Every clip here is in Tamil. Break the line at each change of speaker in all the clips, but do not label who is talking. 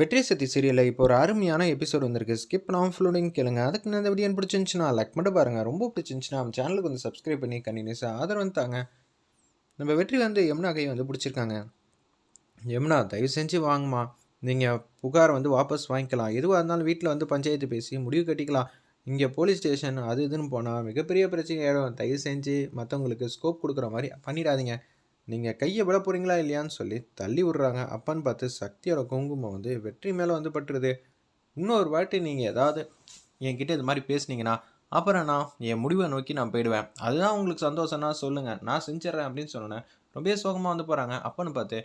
வெற்றி சக்தி சீரியலில் இப்போ ஒரு அருமையான எபிசோட் வந்திருக்கு. ஸ்கிப் நான் ஃபுல்லோடையும் கேளுங்க. அதுக்கு நான் இந்த வீடியோ பிடிச்சிருந்துச்சுன்னா லைக் மட்டும் பாருங்கள் ரொம்ப பிடிச்சிருந்துச்சுன்னா நம்ம சேனலுக்கு வந்து சப்ஸ்கிரைப் பண்ணி கண்டினியூஸாக ஆதரவு தாங்க. நம்ம வெற்றி வந்து யமுனா கை வந்து பிடிச்சிருக்காங்க. யமுனா தயவு செஞ்சு வாங்கம்மா. நீங்கள் புகார் வந்து வாபஸ் வாங்கிக்கலாம். எதுவாக இருந்தாலும் வீட்டில் வந்து பஞ்சாயத்து பேசி முடிவு கட்டிக்கலாம். இங்கே போலீஸ் ஸ்டேஷன் அது இதுன்னு போனால் மிகப்பெரிய பிரச்சனை ஆகிடும் தயவு செஞ்சு மற்றவங்களுக்கு ஸ்கோப் கொடுக்குற மாதிரி பண்ணிடாதீங்க. நீங்கள் கையை விட போகிறீங்களா இல்லையான்னு சொல்லி தள்ளி விட்றாங்க. அப்பன்னு பார்த்து சக்தியோட குங்குமம் வந்து வெற்றி மேலே வந்து பட்டுருது. இன்னொரு வாட்டி நீங்கள் ஏதாவது என்கிட்ட இது மாதிரி பேசுனீங்கன்னா அப்புறம் நான் என் முடிவை நோக்கி நான் போயிடுவேன். அதுதான் உங்களுக்கு சந்தோஷம்னா சொல்லுங்கள் நான் செஞ்சிடறேன் அப்படின்னு சொன்னேன் ரொம்ப சோகமாக வந்து போகிறாங்க அப்பன்னு பார்த்து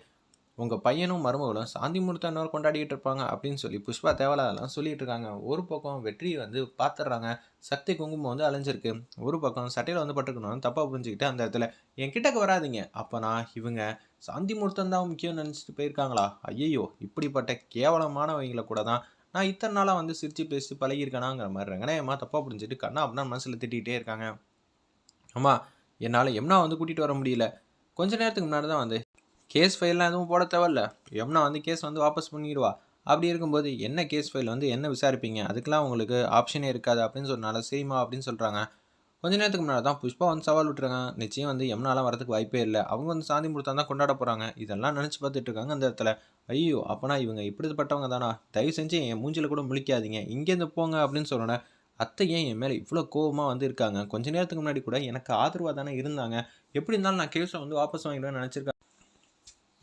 உங்கள் பையனும் மருமகளும் சாந்தி முகூர்த்த கொண்டாடிக்கிட்டு இருப்பாங்க அப்படின்னு சொல்லி புஷ்பா தேவலாதெல்லாம் சொல்லிட்டு இருக்காங்க. ஒரு பக்கம் வெற்றி வந்து பார்த்துடுறாங்க சக்தி குங்குமம் வந்து அலைஞ்சிருக்கு ஒரு பக்கம் சட்டையில் வந்து பட்டுக்கணும்னு தப்பாக புரிஞ்சுக்கிட்டு அந்த இடத்துல என் கிட்டக்கு வராதிங்க. அப்போ நான் இவங்க சாந்தி முகூர்த்தம் தான் முக்கியம் நினச்சிட்டு போயிருக்காங்களா? ஐயையோ இப்படிப்பட்ட கேவலமானவங்களை கூட தான் நான் இத்தனை நாளாக வந்து சிரித்து பேசி பழகியிருக்கேனாங்கிற மாதிரி ரங்கநாயமாக தப்பாக புரிஞ்சுட்டு கண்ணா அப்படின்னா மனசில் திட்டிகிட்டே இருக்காங்க. ஆமாம் என்னால் எம்னா வந்து கூட்டிகிட்டு வர முடியல. கொஞ்ச நேரத்துக்கு முன்னாடி தான் வந்து கேஸ் ஃபைல்லாம் எதுவும் போட தேவையில்ல. எம்னா வந்து கேஸ் வந்து வாபஸ் பண்ணிடுவா. அப்படி இருக்கும்போது என்ன கேஸ் ஃபைல் வந்து என்ன விசாரிப்பீங்க? அதுக்கெலாம் உங்களுக்கு ஆப்ஷனே இருக்காது அப்படின்னு சொன்னால சரிம்மா அப்படின்னு சொல்கிறாங்க கொஞ்ச நேரத்துக்கு முன்னாடி தான் புஷ்பா வந்து சவால் விட்டுருங்க நிச்சயம் வந்து எம்னாலாம் வரதுக்கு வாய்ப்பே இல்லை. அவங்க வந்து சாந்தி முகூர்த்தம் தான் கொண்டாட போகிறாங்க இதெல்லாம் நினச்சி பார்த்துட்டு இருக்காங்க அந்த இடத்துல. ஐயோ அப்போனா இவங்க இப்படிப்பட்டவங்க தானா? தயவு செஞ்சு என் மூஞ்சில் கூட முழிக்காதீங்க. இங்கேருந்து போங்க அப்படின்னு சொன்னோன்னே அத்தை ஏன் என் மேலே இவ்வளோ கோவமாக வந்து இருக்காங்க? கொஞ்ச நேரத்துக்கு முன்னாடி கூட எனக்கு ஆதரவாக தானே இருந்தாங்க. எப்படி இருந்தாலும் நான் கேஸை வந்து வாபஸ் வாங்கிடுவேன் நினச்சிருக்கேன்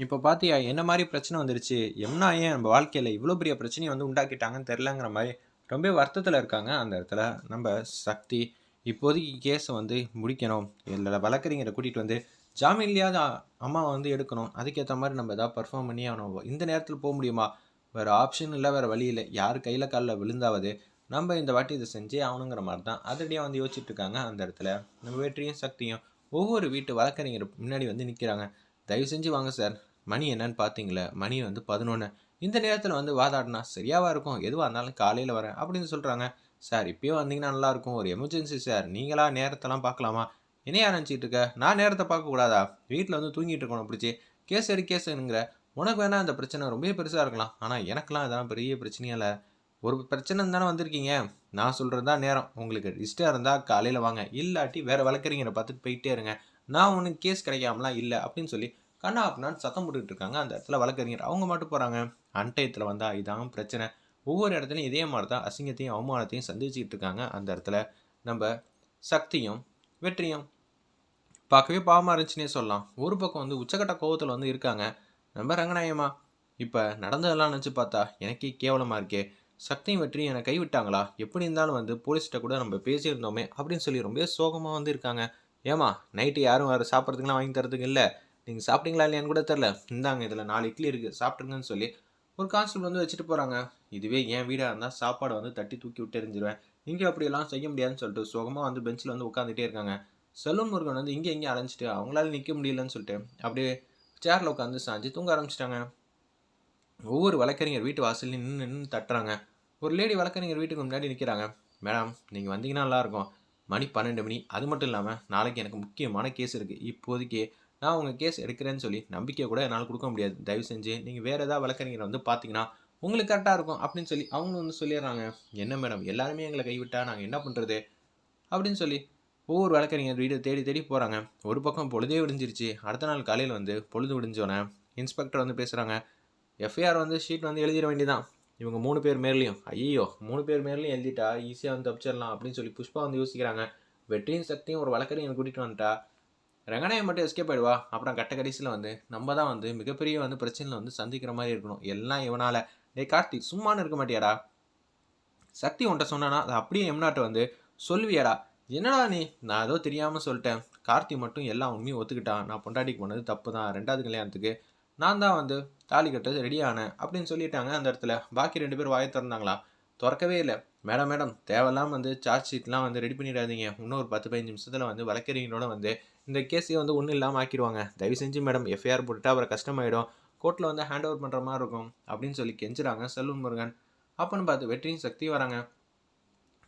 இப்போ பார்த்தியா என்ன மாதிரி பிரச்சனை வந்துருச்சு? எம்னா ஏன் நம்ம வாழ்க்கையில் இவ்வளோ பெரிய பிரச்சனையை வந்து உண்டாக்கிட்டாங்கன்னு தெரிலங்கிற மாதிரி ரொம்ப வருத்தத்தில் இருக்காங்க. அந்த இடத்துல நம்ம சக்தி இப்போதைக்கு கேஸை வந்து முடிக்கணும். இல்லை வழக்கறிஞரை கூட்டிகிட்டு வந்து ஜாமீன்லையாவது அம்மா வந்து எடுக்கணும். அதுக்கேற்ற மாதிரி நம்ம எதாவது பர்ஃபார்ம் பண்ணி ஆகணும். இந்த நேரத்தில் போக முடியுமா? வேறு ஆப்ஷன் இல்லை வேறு வழி இல்லை. யார் கையில் காலில் விழுந்தாவது? நம்ம இந்த வாட்டி இதை செஞ்சே ஆகணுங்கிற மாதிரி தான் அதடியாக வந்து யோசிச்சுட்டு இருக்காங்க அந்த இடத்துல. நம்ம வெற்றியும் சக்தியும் ஒவ்வொரு வீட்டு வழக்கறிஞர் முன்னாடி வந்து நிற்கிறாங்க தயவு செஞ்சு வாங்க சார். மணி என்னன்னு பார்த்தீங்களே மணி வந்து பதினொன்று இந்த நேரத்தில் வந்து வாதாடினா சரியாவா இருக்கும்? எதுவாக இருந்தாலும் காலையில் வரேன் அப்படின்னு சொல்கிறாங்க சார் இப்போயும் வந்தீங்கன்னா நல்லாயிருக்கும் ஒரு எமர்ஜென்சி சார். நீங்களா நேரத்தெல்லாம் பார்க்கலாமா என்னையா நினச்சிட்டு இருக்க? நான் நேரத்தை பார்க்கக்கூடாதா? வீட்டில் வந்து தூங்கிட்டு இருக்கணும் பிடிச்சி கேஸ் எடு கேஸுங்கிற உனக்கு வேணால் அந்த பிரச்சனை ரொம்ப பெருசாக இருக்கலாம். ஆனால் எனக்கெல்லாம் அதெல்லாம் பெரிய பிரச்சனையே இல்லை. ஒரு பிரச்சனை தானே வந்திருக்கீங்க. நான் சொல்கிறது தான் நேரம். உங்களுக்கு இஷ்டம் இருந்தால் காலையில் வாங்க. இல்லாட்டி வேறு வழக்கறிஞரை பார்த்துட்டு போயிட்டே இருங்க. நான் ஒன்றும் கேஸ் கிடைக்காமலாம் இல்லை அப்படின்னு சொல்லி கண்ணா அப்படின்னான்னு சத்தம் போட்டுக்கிட்டு இருக்காங்க அந்த இடத்துல வழக்கறிஞர் அவங்க மட்டும் போகிறாங்க அன்டயத்தில் வந்தால் இதான் பிரச்சனை. ஒவ்வொரு இடத்துலையும் இதே மாதிரி தான் அசிங்கத்தையும் அவமானத்தையும் சந்திச்சுக்கிட்டு இருக்காங்க அந்த இடத்துல. நம்ம சக்தியும் வெற்றியும். பார்க்கவே பாவமாக இருந்துச்சுன்னே சொல்லலாம். ஒரு பக்கம் வந்து உச்சக்கட்ட கோவத்தில் வந்து இருக்காங்க. நம்ம ரங்கநாயமா இப்போ நடந்ததெல்லாம் நினச்சி பார்த்தா எனக்கே கேவலமாக இருக்கே. சக்தியும் வெற்றியும் என்னை கைவிட்டாங்களா? எப்படி இருந்தாலும் வந்து போலீஸ்கிட்ட கூட நம்ம பேசியிருந்தோமே அப்படின்னு சொல்லி ரொம்ப சோகமாக வந்து இருக்காங்க. ஏமா நைட்டு யாரும் வேறு சாப்பிட்றதுக்குலாம் வாங்கி தரதுக்கு இல்லை. நீங்கள் சாப்பிட்டீங்களா இல்லையான்னு கூட தெரில இந்தாங்க இதில் நாலு இட்லி இருக்குது சாப்பிட்ருங்கன்னு சொல்லி ஒரு கான்ஸ்டபிள் வந்து வச்சுட்டு போகிறாங்க இதுவே என் வீடாக இருந்தால் சாப்பாடை வந்து தட்டி தூக்கி விட்டு எரிஞ்சிருவேன். இங்கே அப்படியெல்லாம் செய்ய முடியாதுன்னு சொல்லிட்டு சுகமாக வந்து பெஞ்சில் வந்து உட்காந்துட்டே இருக்காங்க. செல்வம் முருகன் வந்து இங்கே இங்கே அலைஞ்சிட்டு அவங்களால நிற்க முடியலன்னு சொல்லிட்டு அப்படியே சேரில் உட்காந்து சாஞ்சு தூங்க ஆரம்பிச்சிட்டாங்க. ஒவ்வொரு வழக்கறிஞர் வீட்டு வாசல் நின்று நின்று தட்டுறாங்க. ஒரு லேடி வழக்கறிஞர் வீட்டுக்கு முன்னாடி நிற்கிறாங்க மேடம் நீங்கள் வந்தீங்கன்னா நல்லாயிருக்கும் மணி பன்னெண்டு மணி. அது மட்டும் இல்லாமல் நாளைக்கு எனக்கு முக்கியமான கேஸ் இருக்குது இப்போதைக்கு நான் உங்கள் கேஸ் எடுக்கிறேன்னு சொல்லி நம்பிக்கை கூட என்னால் கொடுக்க முடியாது. தயவு செஞ்சு நீங்கள் வேறு ஏதாவது வழக்கறிஞரை வந்து பார்த்தீங்கன்னா உங்களுக்கு கரெக்டாக இருக்கும் அப்படின்னு சொல்லி அவங்க வந்து சொல்லிடுறாங்க. என்ன மேடம் எல்லாருமே எங்களை கைவிட்டால் நாங்கள் என்ன பண்ணுறது அப்படின்னு சொல்லி ஒவ்வொரு வழக்கறிஞர் வீடு தேடி தேடி போகிறாங்க ஒரு பக்கம் பொழுதே விடிஞ்சிருச்சு. அடுத்த நாள் காலையில் வந்து பொழுது விடிஞ்சோன்னே இன்ஸ்பெக்டர் வந்து பேசுகிறாங்க எஃப்ஐஆர் வந்து ஷீட் வந்து எழுதிட வேண்டியதான் இவங்க மூணு பேர் மேலேயும் ஐயோ மூணு பேர் மேலேயும் எழுதிட்டா ஈஸியாக வந்து தப்பிச்சிடலாம் அப்படின்னு சொல்லி புஷ்பா வந்து யோசிக்கிறாங்க. வெற்றியும் சக்தியும் ஒரு வழக்கறிஞர் கூட்டிகிட்டு வந்துட்டா. ரங்கநாயகம் மட்டும் எஸ்கேப் ஆயிடுவா. அப்புறம் கட்ட கடைசியில் வந்து நம்ம தான் வந்து மிகப்பெரிய வந்து பிரச்சனையில் வந்து சந்திக்கிற மாதிரி இருக்கணும். எல்லாம் இவனால். டே கார்த்தி சும்மானு இருக்க மாட்டியாடா? சக்தி உன்ட்ட சொன்னானா அதை அப்படியே எம்நாட்டை வந்து சொல்வியாடா என்னடா நீ? நான் ஏதோ தெரியாமல் சொல்லிட்டேன். கார்த்தி மட்டும் எல்லா உண்மையும் ஒத்துக்கிட்டான் நான் பொண்டாட்டிக்கு போனது தப்பு தான். ரெண்டாவது கல்யாணத்துக்கு நான் தான் வந்து தாலி கட்ட ரெடி ஆனேன் அப்படின்னு சொல்லிட்டாங்க அந்த இடத்துல. பாக்கி ரெண்டு பேர் வாயை திறந்தாங்களா? திறக்கவே இல்லை. மேடம் மேடம் தேவையில்லாமல் வந்து சார்ஜ் ஷீட்லாம் வந்து ரெடி பண்ணிடாதீங்க. இன்னும் ஒரு பத்து பதினஞ்சு நிமிஷத்தில் வந்து வழக்கறிஞரோட வந்து இந்த கேஸையே வந்து ஒன்றும் இல்லாமல் ஆக்கிடுவாங்க. தயவு செஞ்சு மேடம் எஃப்ஐஆர் போட்டுட்டு அவரை கஷ்டமாயிடும். கோர்ட்டில் வந்து ஹேண்ட் ஓவர் பண்ணுற மாதிரி இருக்கும். அப்படின்னு சொல்லி கெஞ்சுறாங்க செல்வன் முருகன். அப்போன்னு பார்த்து வெற்றியும் சக்தி வராங்க.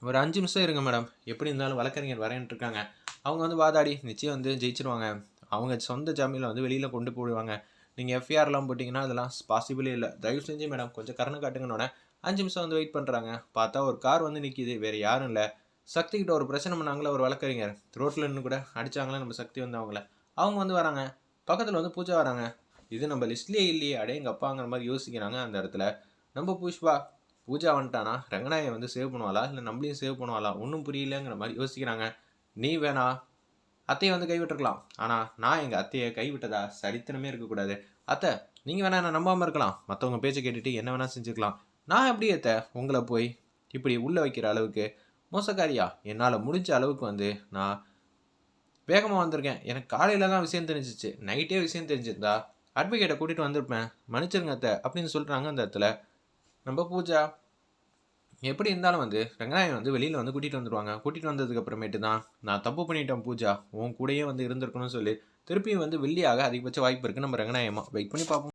ஒரு அஞ்சு நிமிஷம் இருங்க மேடம் எப்படி இருந்தாலும் வழக்கறிஞர் வரேன்ட்டு இருக்காங்க. அவங்க வந்து வாதாடி நிச்சயம் வந்து ஜெயிச்சிருவாங்க. அவங்க சொந்த ஜாமீனில் வந்து வெளியில் கொண்டு போடுவாங்க நீங்கள் எஃப்ஐஆர்லாம் போட்டிங்கன்னா அதெல்லாம் பாசிபிளே இல்லை. தயவு செஞ்சு மேடம் கொஞ்சம் கரணம் காட்டுங்கன்னோட அஞ்சு நிமிஷம் வந்து வெயிட் பண்ணுறாங்க பார்த்தா ஒரு கார் வந்து நிற்கிது வேறு யாரும் இல்லை. சக்தி கிட்ட ஒரு பிரச்சனை பண்ணாங்களே ஒரு வழக்கறிஞர். ரோட்டில் நின்று கூட அடிச்சாங்களே நம்ம சக்தி வந்து அவங்கள. அவங்க வந்து வராங்க. பக்கத்தில் வந்து பூஜா வராங்க. இது நம்ம லிஸ்ட்லேயே இல்லையே அடே எங்கள் அப்பாங்கிற மாதிரி யோசிக்கிறாங்க அந்த இடத்துல. நம்ம புஷ்பா பூஜா வந்துட்டானா? ரங்கநாயை வந்து சேவ் பண்ணுவாளா? இல்லை நம்மளையும் சேவ் பண்ணுவாளா? ஒன்றும் புரியலங்கிற மாதிரி யோசிக்கிறாங்க. நீ வேணா அத்தையை வந்து கைவிட்டுருக்கலாம். ஆனால் நான் எங்கள் அத்தையை கைவிட்டதா சரித்திரமே இருக்கக்கூடாது. அத்தை நீங்கள் வேணா என்ன நம்பாமல் இருக்கலாம். மற்றவங்க பேச்சை கேட்டுட்டு என்ன வேணால் செஞ்சுக்கலாம். நான் எப்படி அத்தை? உங்களை போய் இப்படி உள்ளே வைக்கிற அளவுக்கு மோசக்காரியா? என்னால் முடிஞ்ச அளவுக்கு வந்து நான் வேகமாக வந்திருக்கேன். எனக்கு காலையில் தான் விஷயம் தெரிஞ்சிச்சு. நைட்டே விஷயம் தெரிஞ்சிருந்தா அட்வொகேட்டை கூட்டிகிட்டு வந்திருப்பேன். மன்னிச்சிருங்க அத்தை அப்படின்னு சொல்கிறாங்க அந்த இடத்துல. நம்ம பூஜா எப்படி இருந்தாலும் வந்து ரங்கநாயகன் வந்து வெளியில் வந்து கூட்டிகிட்டு வந்துடுவாங்க கூட்டிகிட்டு வந்ததுக்கு அப்புறமேட்டு தான் நான் தப்பு பண்ணிட்டேன் பூஜா. உன் கூடயே வந்து இருந்திருக்கணும்னு சொல்லி திருப்பியும் வந்து வெள்ளியாக அதிகபட்ச வாய்ப்பு இருக்குது நம்ம ரங்கநாயகமாக வெயிட் பண்ணி பார்ப்போம்.